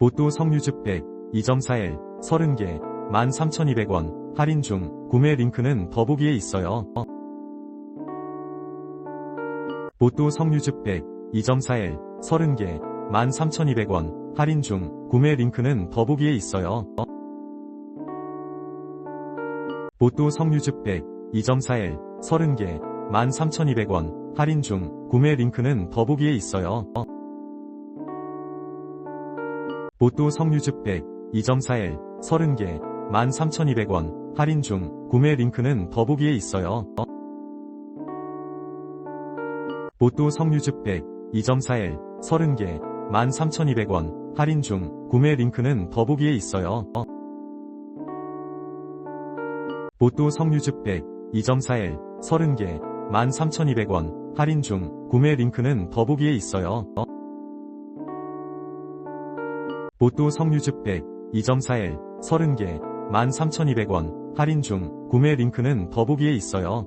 보또 석류즙 100, 2.4L, 30개, 13,200원, 할인 중, 구매 링크는 더보기에 있어요. 보또 석류즙 100, 2.4L, 30개, 13,200원, 할인 중, 구매 링크는 더보기에 있어요. 보또 석류즙 100, 2.4L, 30개, 13,200원, 할인 중, 구매 링크는 더보기에 있어요. 보또 석류즙 100, 2.4L, 30개, 13,200원, 할인 중, 구매 링크는 더보기에 있어요. 보또 석류즙 100, 2.4L, 30개, 13,200원, 할인 중, 구매 링크는 더보기에 있어요. 보또 석류즙 100, 2.4L, 30개, 13,200원, 할인 중, 구매 링크는 더보기에 있어요. 보또 석류즙 100, 2.4L, 30개, 13,200원, 할인 중, 구매 링크는 더보기에 있어요.